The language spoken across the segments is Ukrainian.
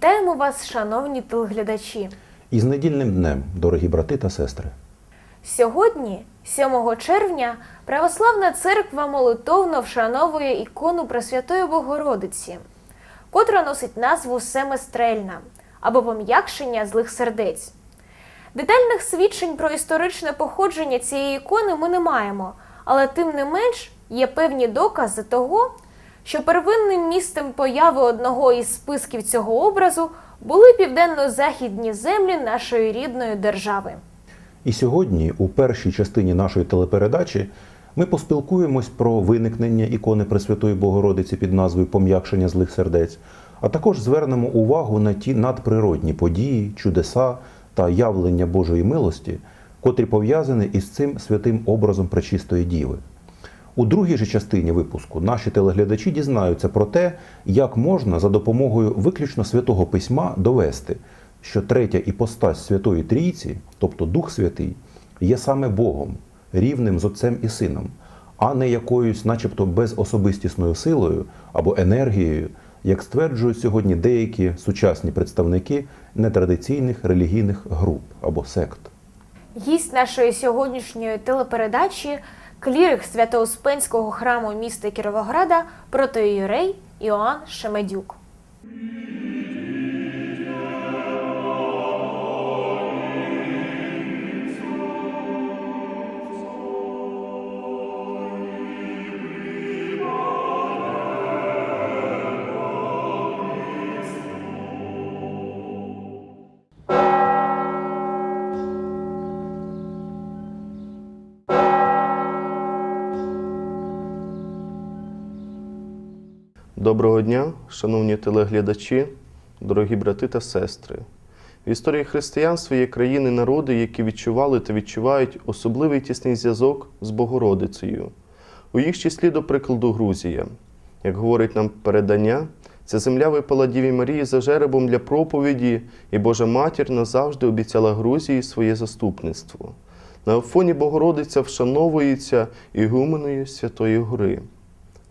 Вітаємо вас, шановні телеглядачі. І з недільним днем, дорогі брати та сестри. Сьогодні, 7 червня, Православна церква молитовно вшановує ікону Пресвятої Богородиці, котра носить назву Семистрельна або пом'якшення злих сердець. Детальних свідчень про історичне походження цієї ікони ми не маємо, але тим не менш є певні докази того, що первинним місцем появи одного із списків цього образу були південно-західні землі нашої рідної держави. І сьогодні, у першій частині нашої телепередачі, ми поспілкуємось про виникнення ікони Пресвятої Богородиці під назвою Пом'якшення злих сердець, а також звернемо увагу на ті надприродні події, чудеса та явлення Божої милості, котрі пов'язані із цим святим образом Пречистої Діви. У другій же частині випуску наші телеглядачі дізнаються про те, як можна за допомогою виключно святого письма довести, що третя іпостась Святої Трійці, тобто Дух Святий, є саме Богом, рівним з Отцем і Сином, а не якоюсь, начебто, безособистісною силою або енергією, як стверджують сьогодні деякі сучасні представники нетрадиційних релігійних груп або сект. Гість нашої сьогоднішньої телепередачі клірик Свято-Успенського храму міста Кіровограда протоієрей Іоанн Шемедюк. Доброго дня, шановні телеглядачі, дорогі брати та сестри. В історії християнства є країни народи, які відчували та відчувають особливий тісний зв'язок з Богородицею. У їх числі, до прикладу, Грузія. Як говорить нам передання, ця земля випала Діві Марії за жеребом для проповіді, і Божа Матір назавжди обіцяла Грузії своє заступництво. На Афоні Богородиця вшановується ігуменою Святої Гори.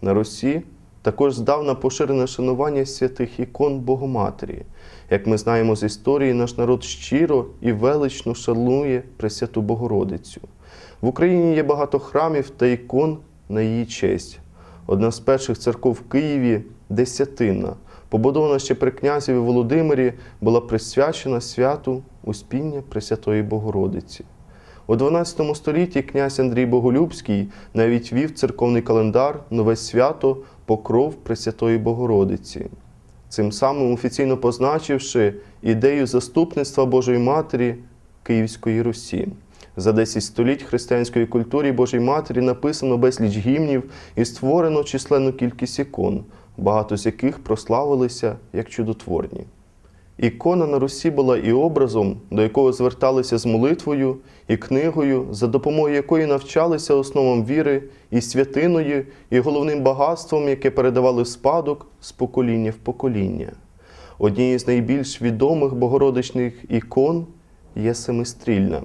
На Русі також здавна поширене шанування святих ікон Богоматері. Як ми знаємо з історії, наш народ щиро і велично шанує Пресвяту Богородицю. В Україні є багато храмів та ікон на її честь. Одна з перших церков в Києві Десятина, побудована ще при князеві Володимирі, була присвячена святу Успіння Пресвятої Богородиці. У 12 столітті князь Андрій Боголюбський навіть вів церковний календар Нове свято Покров Пресвятої Богородиці, цим самим офіційно позначивши ідею заступництва Божої Матері Київської Русі. За 10 століть християнської культурі Божої Матері написано безліч гімнів і створено численну кількість ікон, багато з яких прославилися як чудотворні. Ікона на Русі була і образом, до якого зверталися з молитвою, і книгою, за допомогою якої навчалися основам віри, і святиною, і головним багатством, яке передавали в спадок з покоління в покоління. Однією з найбільш відомих богородичних ікон є семистрільна.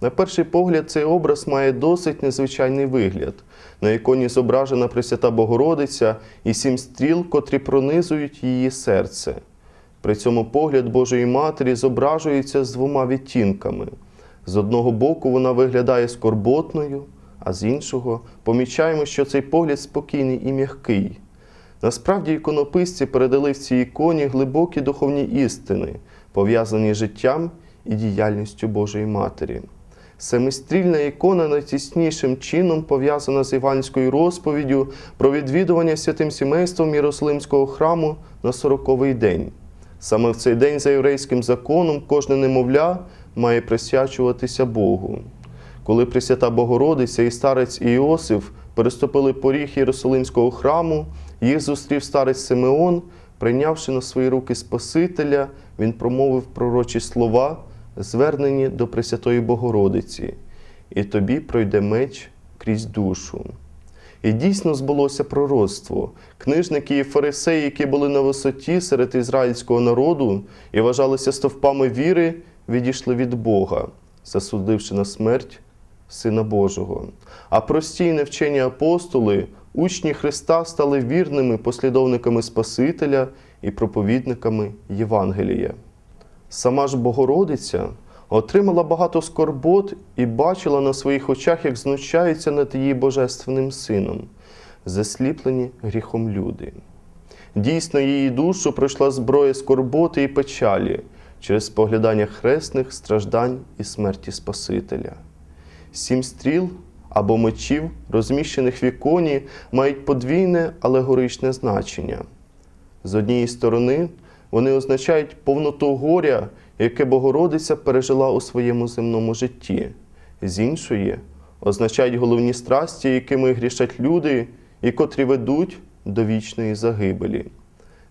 На перший погляд, цей образ має досить незвичайний вигляд. На іконі зображена Пресвята Богородиця і сім стріл, котрі пронизують її серце. При цьому погляд Божої Матері зображується з двома відтінками. З одного боку вона виглядає скорботною, а з іншого помічаємо, що цей погляд спокійний і м'який. Насправді іконописці передали в цій іконі глибокі духовні істини, пов'язані з життям і діяльністю Божої Матері. Семистрільна ікона найтіснішим чином пов'язана з іванською розповіддю про відвідування святим сімейством Єрусалимського храму на сороковий день. Саме в цей день за єврейським законом кожне немовля має присвячуватися Богу. Коли Пресвята Богородиця і старець Іосиф переступили поріг Єрусалимського храму, їх зустрів старець Симеон, прийнявши на свої руки Спасителя, він промовив пророчі слова, звернені до Пресвятої Богородиці, і тобі пройде меч крізь душу. І дійсно збулося пророцтво. Книжники і фарисеї, які були на висоті серед ізраїльського народу і вважалися стовпами віри, відійшли від Бога, засудивши на смерть Сина Божого. А прості й невчені апостоли, учні Христа, стали вірними послідовниками Спасителя і проповідниками Євангелія. Сама ж Богородиця отримала багато скорбот і бачила на своїх очах, як знущаються над її божественним сином, засліплені гріхом люди. Дійсно, її душу пройшла зброя скорботи і печалі через поглядання хресних страждань і смерті Спасителя. Сім стріл або мечів, розміщених в іконі, мають подвійне алегоричне значення. З однієї сторони, вони означають повноту горя, яке Богородиця пережила у своєму земному житті, з іншої означають головні страсті, якими грішать люди, і котрі ведуть до вічної загибелі.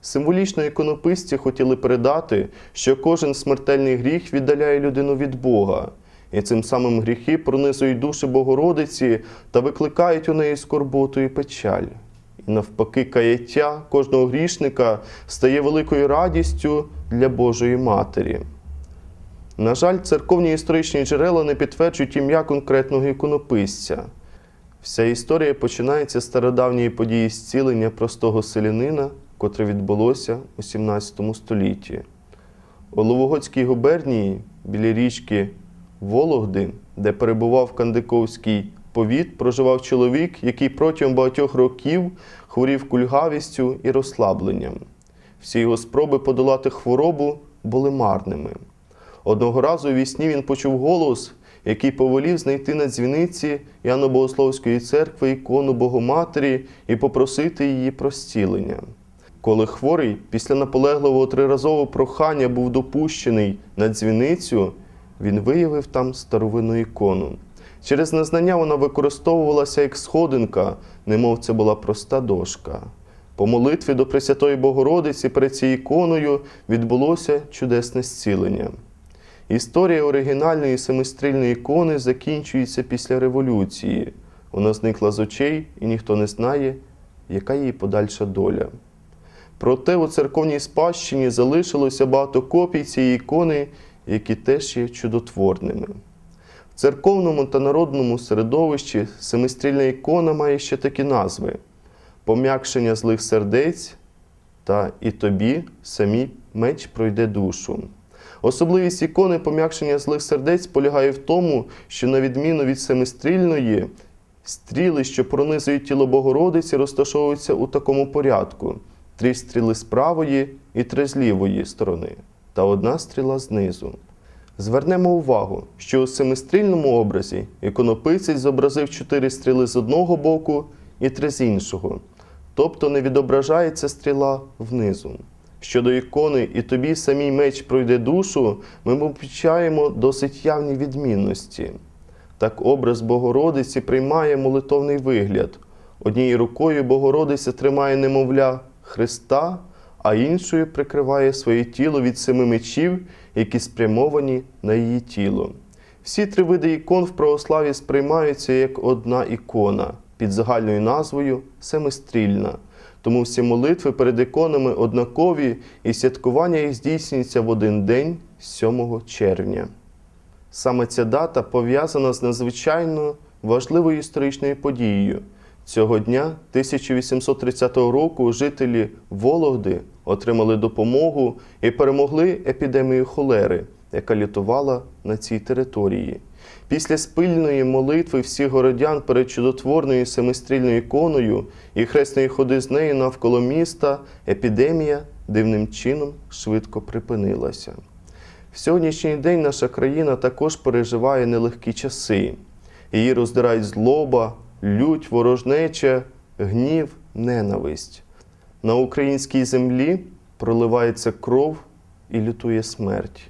Символічно іконописці хотіли передати, що кожен смертельний гріх віддаляє людину від Бога, і цим самим гріхи пронизують душі Богородиці та викликають у неї скорботу і печаль. І навпаки, каяття кожного грішника стає великою радістю для Божої Матері. На жаль, церковні історичні джерела не підтверджують ім'я конкретного іконописця. Вся історія починається з стародавньої події зцілення простого селянина, котре відбулося у 17 столітті. У Ловогодській губернії біля річки Вологди, де перебував Кандиковський повіт, проживав чоловік, який протягом багатьох років хворів кульгавістю і розслабленням. Всі його спроби подолати хворобу були марними. Одного разу у вісні він почув голос, який повелів знайти на дзвіниці Яно Богословської церкви ікону Богоматері і попросити її про зцілення. Коли хворий після наполегливого триразового прохання був допущений на дзвіницю, він виявив там старовинну ікону. Через незнання вона використовувалася як сходинка, немов це була проста дошка. По молитві до Пресвятої Богородиці перед цією іконою відбулося чудесне зцілення. Історія оригінальної семистрільної ікони закінчується після революції. Вона зникла з очей, і ніхто не знає, яка її подальша доля. Проте у церковній спадщині залишилося багато копій цієї ікони, які теж є чудотворними. В церковному та народному середовищі семистрільна ікона має ще такі назви: пом'якшення злих сердець та і тобі самі меч пройде душу. Особливість ікони пом'якшення злих сердець полягає в тому, що, на відміну від семистрільної, стріли, що пронизують тіло Богородиці, розташовуються у такому порядку: три стріли з правої і три з лівої сторони, та одна стріла знизу. Звернемо увагу, що у семистрільному образі іконописець зобразив чотири стріли з одного боку і три з іншого, тобто не відображається стріла внизу. Щодо ікони і тобі самій меч пройде душу, ми помічаємо досить явні відмінності. Так образ Богородиці приймає молитовний вигляд. Однією рукою Богородиця тримає немовля Христа, а іншою прикриває своє тіло від семи мечів, які спрямовані на її тіло. Всі три види ікон в православі сприймаються як одна ікона під загальною назвою семистрільна. Тому всі молитви перед іконами однакові, і святкування їх здійснюється в один день 7 червня. Саме ця дата пов'язана з надзвичайно важливою історичною подією. Цього дня, 1830 року, жителі Вологди отримали допомогу і перемогли епідемію холери, яка лютувала на цій території. Після спільної молитви всіх городян перед чудотворною семистрільною іконою і хресної ходи з нею навколо міста, епідемія дивним чином швидко припинилася. В сьогоднішній день наша країна також переживає нелегкі часи. Її роздирають злоба, лють, ворожнеча, гнів, ненависть. На українській землі проливається кров і лютує смерть.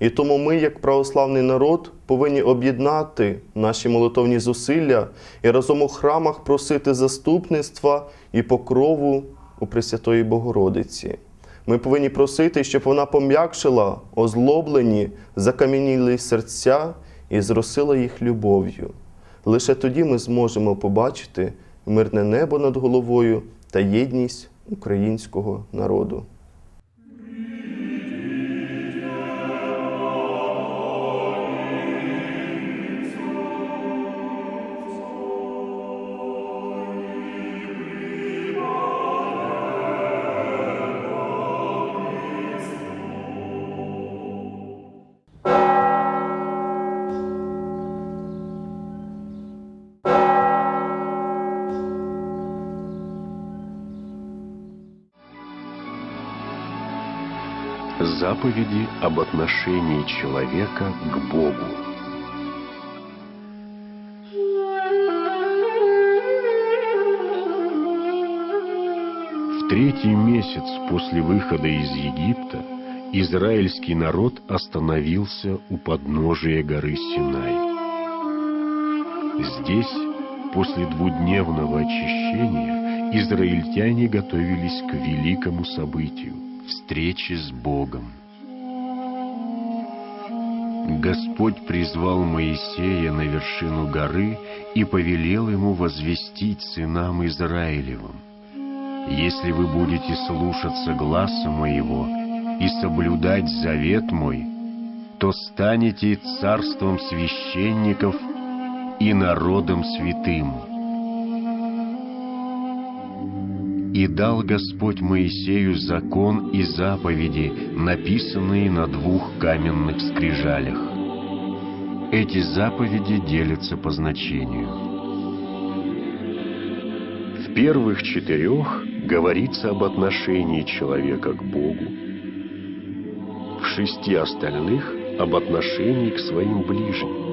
І тому ми, як православний народ, повинні об'єднати наші молитовні зусилля і разом у храмах просити заступництва і покрову у Пресвятої Богородиці. Ми повинні просити, щоб вона пом'якшила озлоблені, закам'янілі серця і зросила їх любов'ю. Лише тоді ми зможемо побачити мирне небо над головою та єдність українського народу. Заповеди об отношении человека к Богу. В третий месяц после выхода из Египта израильский народ остановился у подножия горы Синай. Здесь, после двудневного очищения, израильтяне готовились к великому событию – встрече с Богом. Господь призвал Моисея на вершину горы и повелел ему возвестить сынам Израилевым. «Если вы будете слушаться гласа моего и соблюдать завет мой, то станете царством священников и народом святым». И дал Господь Моисею закон и заповеди, написанные на двух каменных скрижалях. Эти заповеди делятся по значению. В первых четырех говорится об отношении человека к Богу, в шести остальных об отношении к своим ближним.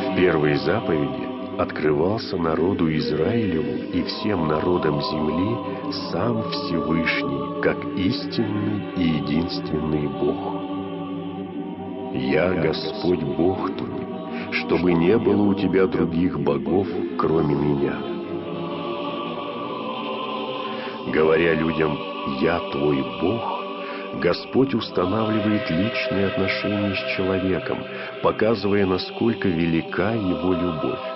В первой заповеди открывался народу Израилеву и всем народам земли сам Всевышний, как истинный и единственный Бог. «Я Господь Бог твой, чтобы не было у тебя других богов, кроме меня». Говоря людям «Я твой Бог», Господь устанавливает личные отношения с человеком, показывая, насколько велика его любовь.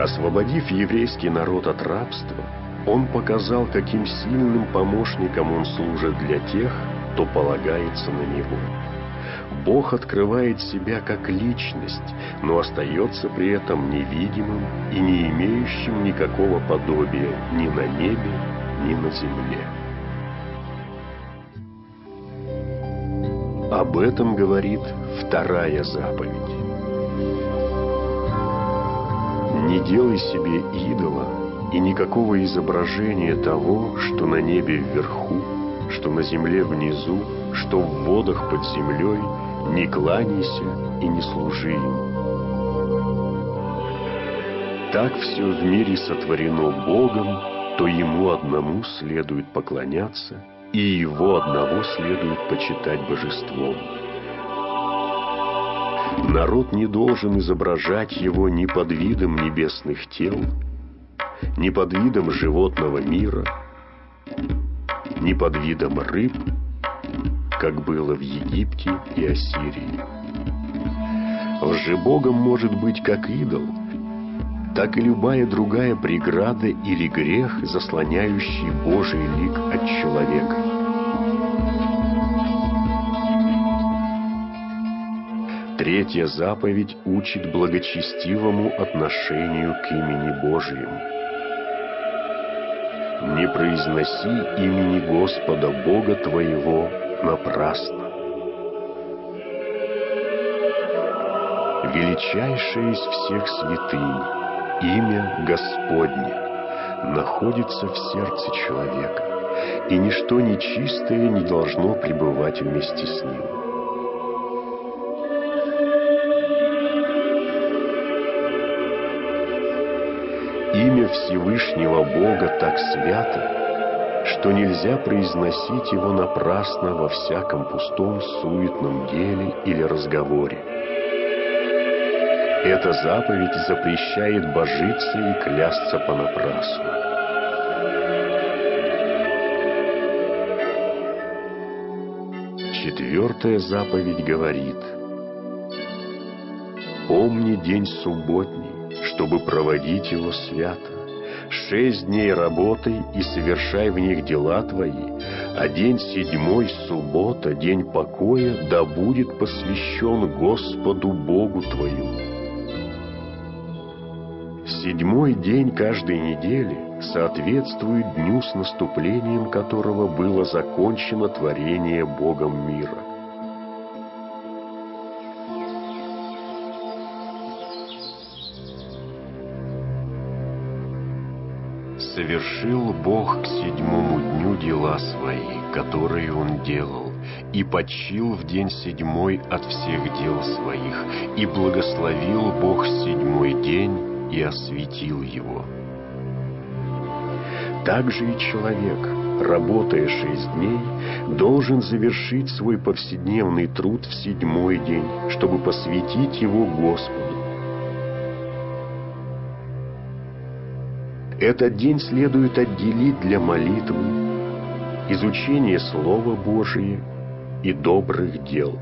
Освободив еврейский народ от рабства, он показал, каким сильным помощником он служит для тех, кто полагается на него. Бог открывает себя как личность, но остается при этом невидимым и не имеющим никакого подобия ни на небе, ни на земле. Об этом говорит вторая заповедь. Не делай себе идола и никакого изображения того, что на небе вверху, что на земле внизу, что в водах под землей, не кланяйся и не служи им. Так все в мире сотворено Богом, то Ему одному следует поклоняться, и Его одного следует почитать божеством. Народ не должен изображать его ни под видом небесных тел, ни под видом животного мира, ни под видом рыб, как было в Египте и Ассирии. Лжебогом может быть как идол, так и любая другая преграда или грех, заслоняющий Божий лик от человека. Третья заповедь учит благочестивому отношению к имени Божьему. Не произноси имени Господа Бога твоего напрасно. Величайшее из всех святынь, имя Господне, находится в сердце человека, и ничто нечистое не должно пребывать вместе с ним. Имя Всевышнего Бога так свято, что нельзя произносить его напрасно во всяком пустом суетном деле или разговоре. Эта заповедь запрещает божиться и клясться понапрасну. Четвертая заповедь говорит «Помни день субботний, чтобы проводить его свято. Шесть дней работай и совершай в них дела твои, а день седьмой, суббота, день покоя, да будет посвящен Господу Богу твоему». Седьмой день каждой недели соответствует дню, с наступлением которого было закончено творение Богом мира. Совершил Бог к седьмому дню дела свои, которые Он делал, и почил в день седьмой от всех дел своих, и благословил Бог седьмой день и осветил его. Так же и человек, работая шесть дней, должен завершить свой повседневный труд в седьмой день, чтобы посвятить его Господу. Этот день следует отделить для молитвы, изучения Слова Божия и добрых дел.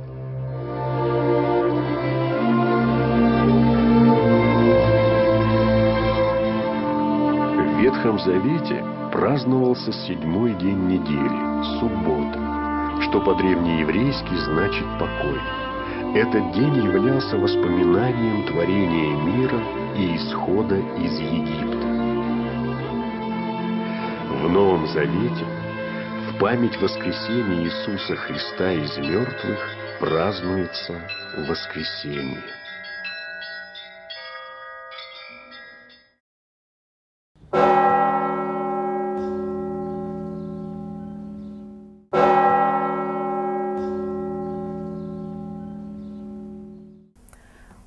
В Ветхом Завете праздновался седьмой день недели, суббота, что по-древнееврейски значит покой. Этот день являлся воспоминанием творения мира и исхода из Египта В Новом Завете в память воскресения Иисуса Христа из мертвых празднуется воскресение.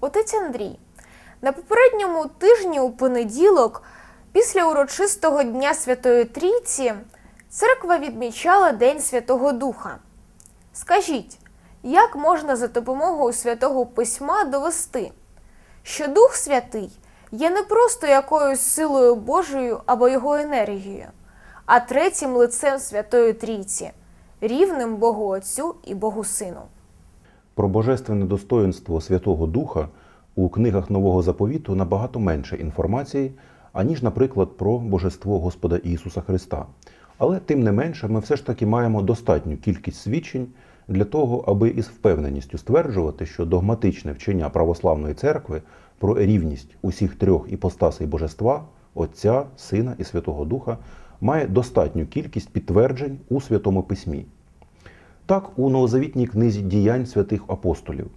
Отець Андрій, на попередньому тижні у понеділок, після урочистого Дня Святої Трійці, церква відмічала День Святого Духа. Скажіть, як можна за допомогою Святого Письма довести, що Дух Святий є не просто якоюсь силою Божою або його енергією, а третім лицем Святої Трійці, рівним Богу Отцю і Богу Сину? Про божественне достоинство Святого Духа у книгах Нового Заповіту набагато менше інформації, аніж, наприклад, про божество Господа Ісуса Христа. Але тим не менше, ми все ж таки маємо достатню кількість свідчень для того, аби із впевненістю стверджувати, що догматичне вчення православної церкви про рівність усіх трьох іпостасей божества Отця, Сина і Святого Духа має достатню кількість підтверджень у Святому Письмі. Так, у новозавітній книзі діянь святих апостолів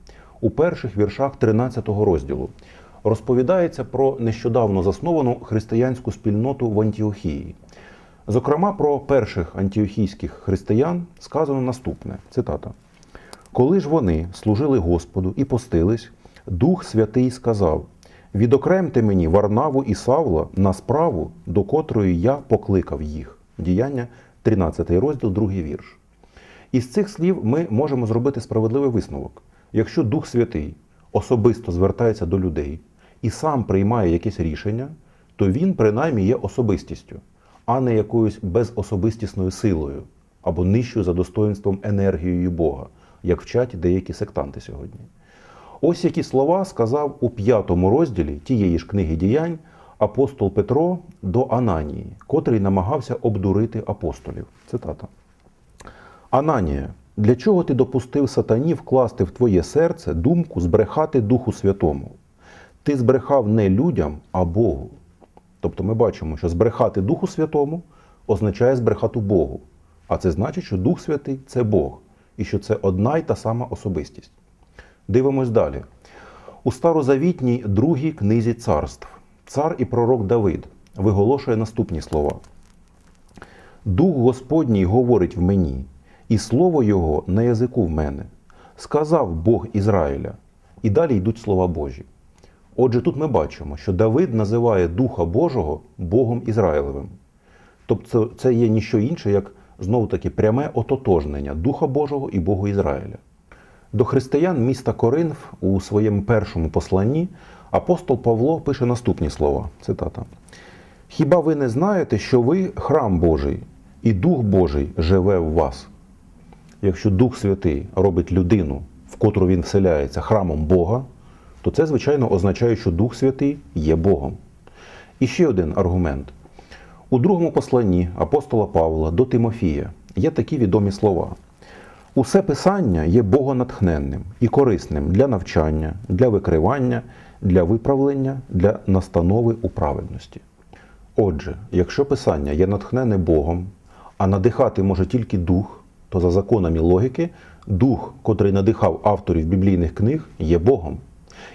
у перших віршах 13 розділу розповідається про нещодавно засновану християнську спільноту в Антіохії. Зокрема, про перших антіохійських християн сказано наступне: цитата. Коли ж вони служили Господу і постились, Дух Святий сказав: Відокремте мені Варнаву і Савла на справу, до котрої я покликав їх. Діяння, 13 розділ, 2 вірш. Із цих слів ми можемо зробити справедливий висновок. Якщо Дух Святий особисто звертається до людей і сам приймає якесь рішення, то він принаймні є особистістю, а не якоюсь безособистісною силою або нижчою за достоинством енергією Бога, як вчать деякі сектанти сьогодні. Ось які слова сказав у п'ятому розділі тієї ж книги діянь апостол Петро до Ананії, котрий намагався обдурити апостолів. Цитата. Ананія, для чого ти допустив сатані вкласти в твоє серце думку збрехати Духу Святому? Ти збрехав не людям, а Богу. Тобто ми бачимо, що збрехати Духу Святому означає збрехати Богу. А це значить, що Дух Святий це Бог, і що це одна й та сама особистість. Дивимось далі. У старозавітній другій книзі царств цар і пророк Давид виголошує наступні слова. Дух Господній говорить в мені, і слово Його на язику в мене. Сказав Бог Ізраїля. І далі йдуть слова Божі. Отже, тут ми бачимо, що Давид називає Духа Божого Богом Ізраїлевим. Тобто це є ніщо інше, як знову таки пряме ототожнення Духа Божого і Богу Ізраїля. До християн міста Коринф у своєму першому посланні апостол Павло пише наступні слова: цитата. Хіба ви не знаєте, що ви храм Божий, і Дух Божий живе в вас? Якщо Дух Святий робить людину, в котру він вселяється храмом Бога, то це, звичайно, означає, що Дух Святий є Богом. І ще один аргумент. У другому посланні апостола Павла до Тимофія є такі відомі слова. Усе писання є богонатхненним і корисним для навчання, для викривання, для виправлення, для настанови у праведності. Отже, якщо писання є натхнене Богом, а надихати може тільки дух, то за законами логіки, дух, котрий надихав авторів біблійних книг, є Богом.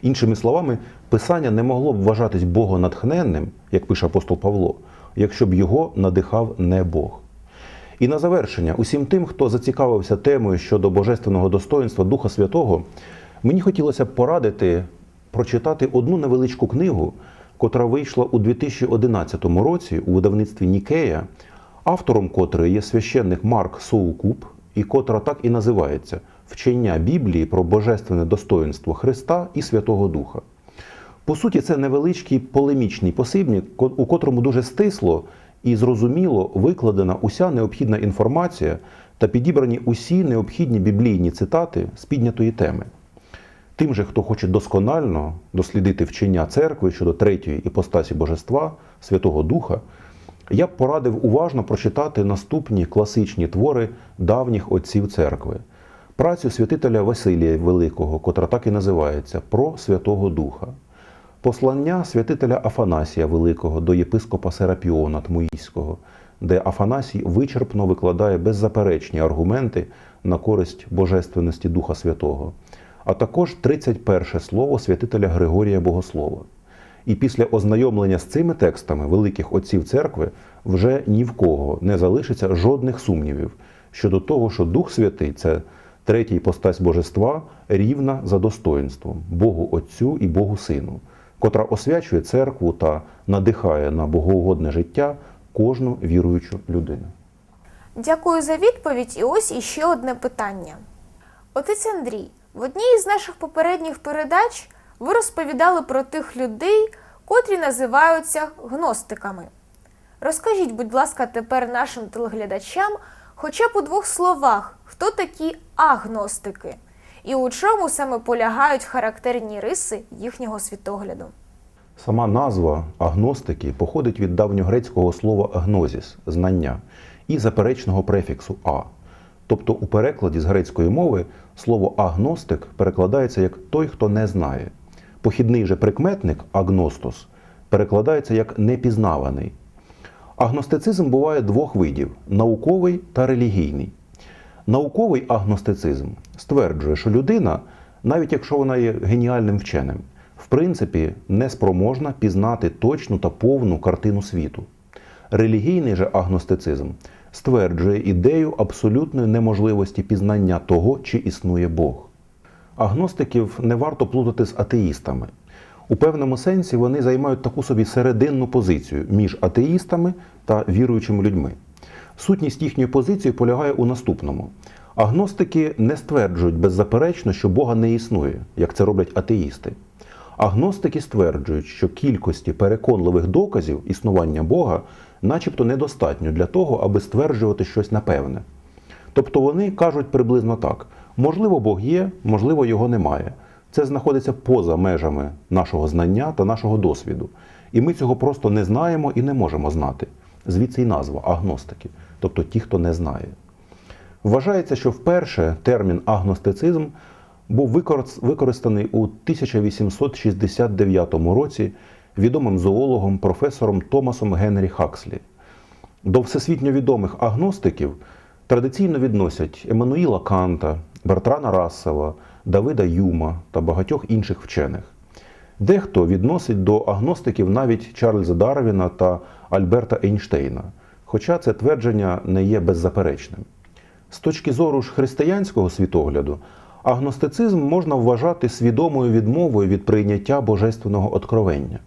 Іншими словами, писання не могло б вважатись богонатхненним, як пише апостол Павло, якщо б його надихав не Бог. І на завершення, усім тим, хто зацікавився темою щодо божественного достоинства Духа Святого, мені хотілося б порадити прочитати одну невеличку книгу, котра вийшла у 2011 році у видавництві Нікея, автором котрої є священник Марк Соукуп, і котра так і називається Вчення Біблії про божественне достоинство Христа і Святого Духа. По суті, це невеличкий полемічний посібник, у котрому дуже стисло і зрозуміло викладена уся необхідна інформація та підібрані усі необхідні біблійні цитати з піднятої теми. Тим же, хто хоче досконально дослідити вчення церкви щодо третьої іпостасі Божества, Святого Духа, я б порадив уважно прочитати наступні класичні твори давніх отців церкви. Працю святителя Василія Великого, котра так і називається Про Святого Духа. Послання святителя Афанасія Великого до єпископа Серапіона Тмуїського, де Афанасій вичерпно викладає беззаперечні аргументи на користь божественності Духа Святого, а також 31 слово святителя Григорія Богослова. І після ознайомлення з цими текстами великих отців церкви вже ні в кого не залишиться жодних сумнівів щодо того, що Дух Святий це третя іпостась Божества рівна за достоинством Богу Отцю і Богу Сину, котра освячує церкву та надихає на богоугодне життя кожну віруючу людину. Дякую за відповідь. І ось іще одне питання. Отець Андрій, в одній із наших попередніх передач ви розповідали про тих людей, котрі називаються гностиками. Розкажіть, будь ласка, тепер нашим телеглядачам, хоча б у двох словах, хто такі агностики і у чому саме полягають характерні риси їхнього світогляду. Сама назва агностики походить від давньогрецького слова гнозіс знання і заперечного префіксу а. Тобто у перекладі з грецької мови слово агностик перекладається як той, хто не знає. Похідний же прикметник агностос перекладається як непізнаваний. Агностицизм буває двох видів науковий та релігійний. Науковий агностицизм стверджує, що людина, навіть якщо вона є геніальним вченим, в принципі не спроможна пізнати точну та повну картину світу. Релігійний же агностицизм стверджує ідею абсолютної неможливості пізнання того, чи існує Бог. Агностиків не варто плутати з атеїстами. У певному сенсі вони займають таку собі серединну позицію між атеїстами та віруючими людьми. Сутність їхньої позиції полягає у наступному: агностики не стверджують беззаперечно, що Бога не існує, як це роблять атеїсти. Агностики стверджують, що кількості переконливих доказів існування Бога начебто недостатньо для того, аби стверджувати щось напевне. Тобто вони кажуть приблизно так: можливо, Бог є, можливо, його немає. Це знаходиться поза межами нашого знання та нашого досвіду. І ми цього просто не знаємо і не можемо знати. Звідси й назва агностики, тобто ті, хто не знає. Вважається, що вперше термін агностицизм був використаний у 1869 році відомим зоологом професором Томасом Генрі Хакслі. До всесвітньо відомих агностиків традиційно відносять Еммануїла Канта, Бертрана Рассела, Давида Юма та багатьох інших вчених. Дехто відносить до агностиків навіть Чарльза Дарвіна та Альберта Ейнштейна, хоча це твердження не є беззаперечним. З точки зору ж християнського світогляду, агностицизм можна вважати свідомою відмовою від прийняття божественного откровення.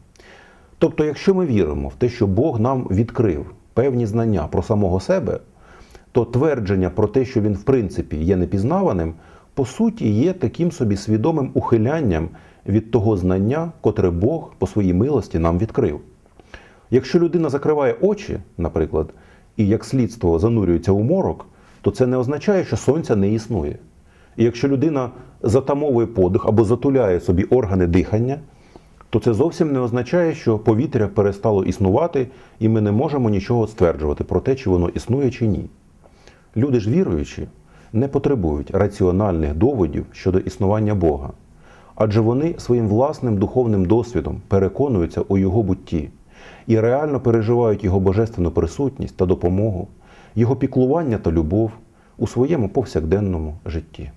Тобто, якщо ми віримо в те, що Бог нам відкрив певні знання про самого себе, то твердження про те, що він в принципі є непізнаваним, по суті є таким собі свідомим ухилянням від того знання, котре Бог по своїй милості нам відкрив. Якщо людина закриває очі, наприклад, і як слідство занурюється у морок, то це не означає, що сонця не існує. І якщо людина затамовує подих або затуляє собі органи дихання, то це зовсім не означає, що повітря перестало існувати, і ми не можемо нічого стверджувати про те, чи воно існує чи ні. Люди ж віруючі не потребують раціональних доводів щодо існування Бога, адже вони своїм власним духовним досвідом переконуються у Його бутті і реально переживають Його божественну присутність та допомогу, Його піклування та любов у своєму повсякденному житті.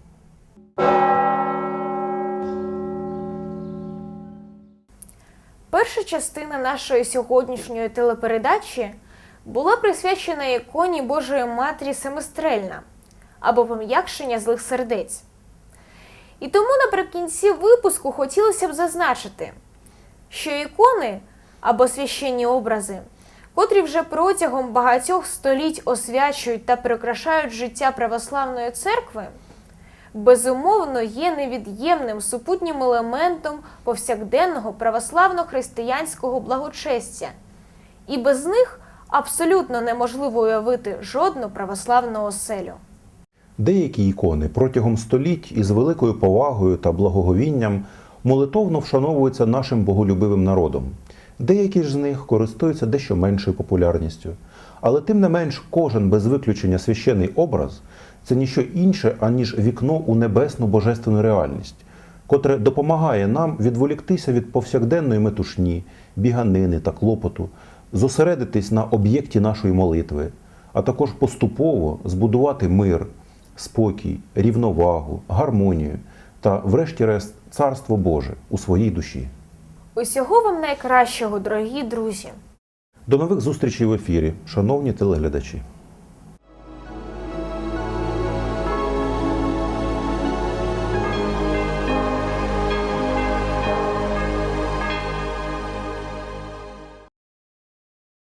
Перша частина нашої сьогоднішньої телепередачі була присвячена іконі Божої Матері Семистрельна або пом'якшення злих сердець. І тому наприкінці випуску хотілося б зазначити, що ікони або священні образи, котрі вже протягом багатьох століть освячують та прикрашають життя православної церкви, безумовно є невід'ємним супутнім елементом повсякденного православно-християнського благочестя, і без них абсолютно неможливо уявити жодну православну оселю. Деякі ікони протягом століть із великою повагою та благоговінням молитовно вшановуються нашим боголюбивим народом. Деякі ж з них користуються дещо меншою популярністю. Але тим не менш, кожен без виключення священний образ це ніщо інше, аніж вікно у небесну божественну реальність, котре допомагає нам відволіктися від повсякденної метушні, біганини та клопоту, зосередитись на об'єкті нашої молитви, а також поступово збудувати мир, спокій, рівновагу, гармонію та, врешті-решт, царство Боже у своїй душі. Усього вам найкращого, дорогі друзі! До нових зустрічей в ефірі, шановні телеглядачі.